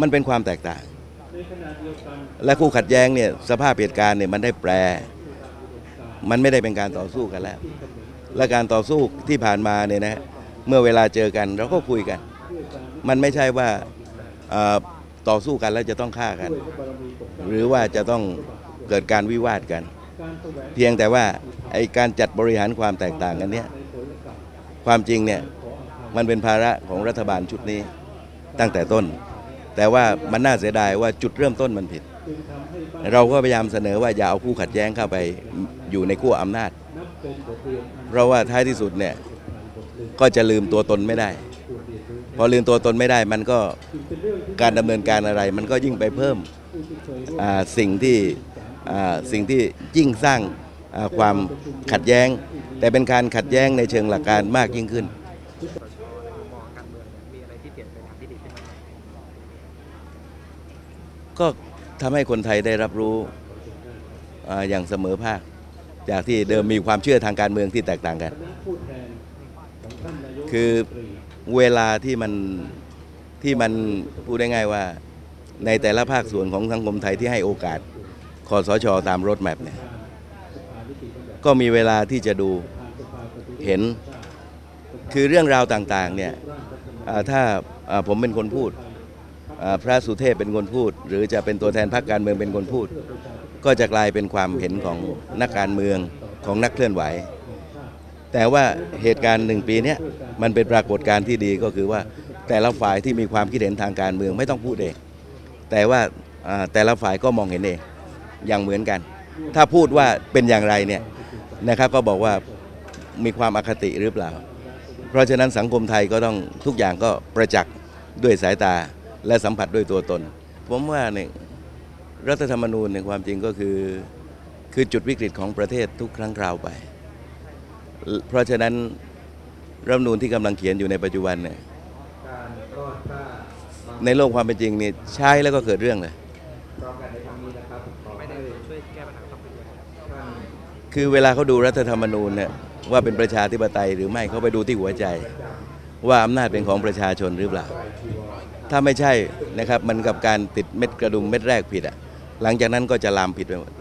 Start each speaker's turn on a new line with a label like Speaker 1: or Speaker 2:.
Speaker 1: มันเป็นความแตกต่าง และคู่ขัดแย้งเนี่ยสภาพเหตุการณ์เนี่ยมันได้แปร มันไม่ได้เป็นการต่อสู้กันแล้ว และการต่อสู้ที่ผ่านมาเนี่ยนะฮะเมื่อเวลาเจอกันเราก็คุยกัน มันไม่ใช่ว่าต่อสู้กันแล้วจะต้องฆ่ากัน หรือว่าจะต้องเกิดการวิวาทกัน เพียงแต่ว่าไอการจัดบริหารความแตกต่างกันเนี่ยความจริงเนี่ยมันเป็นภาระของรัฐบาลชุดนี้ตั้งแต่ต้น แต่ว่ามันน่าเสียดายว่าจุดเริ่มต้นมันผิด เราก็พยายามเสนอว่าอย่าเอาคู่ขัดแย้งเข้าไปอยู่ในขั้วอำนาจ เพราะว่าท้ายที่สุดเนี่ยก็จะลืมตัวตนไม่ได้ พอลืมตัวตนไม่ได้มันก็การดำเนินการอะไร มันก็ยิ่งไปเพิ่มสิ่งที่สิ่งที่ยิ่งสร้างความขัดแย้ง แต่เป็นการขัดแย้งในเชิงหลักการมากยิ่งขึ้น
Speaker 2: มองการเมืองเนี่ยมีอะไรที่เปลี่ยนไปทางที่ดีขึ้นไหม
Speaker 1: ก็ทำให้คนไทยได้รับรู้ออย่างเสมอภาค จากที่เดิมมีความเชื่อทางการเมืองที่แตกต่างกัน คือเวลาที่มันที่มันพูดได้ง่ายว่าในแต่ละภาคส่วนของสังคมไทยที่ให้โอกาสคอสชตามรถแมพเนี่ยก็มีเวลาที่จะดูเห็นคือเรื่องราวต่างๆเนี่ยถ้าผมเป็นคนพูด พระสุเทพเป็นคนพูด หรือจะเป็นตัวแทนพรรคการเมืองเป็นคนพูด ก็จะกลายเป็นความเห็นของนักการเมืองของนักเคลื่อนไหว แต่ว่าเหตุการณ์หนึ่งปีนี้มันเป็นปรากฏการณ์ที่ดีก็คือว่าแต่ละฝ่ายที่มีความคิดเห็นทางการเมืองไม่ต้องพูดเอง แต่ว่าแต่ละฝ่ายก็มองเห็นเองอย่างเหมือนกัน ถ้าพูดว่าเป็นอย่างไรเนี่ยนะครับก็บอกว่ามีความอคติหรือเปล่า เพราะฉะนั้นสังคมไทยก็ต้องทุกอย่างก็ประจักษ์ด้วยสายตา และสัมผัสด้วยตัวตน ผมว่าเนี่ยรัฐธรรมนูญในความจริงก็คือคือจุดวิกฤตของประเทศทุกครั้งคราวไป เพราะฉะนั้นรัฐธรรมนูญที่กำลังเขียนอยู่ในปัจจุบันเนี่ยในโลกความเป็นจริงเนี่ยใช้แล้วก็เกิดเรื่องเลย
Speaker 2: คือ
Speaker 1: เวลาเขาดูรัฐธรรมนูญเนี่ยว่าเป็นประชาธิปไตยหรือไม่เขาไปดูที่หัวใจ ว่าอำนาจเป็นของประชาชนหรือเปล่า ถ้าไม่ใช่นะครับมันกับการติดเม็ดกระดุมเม็ดแรกผิดอะหลังจากนั้นก็จะลามผิดไปหมด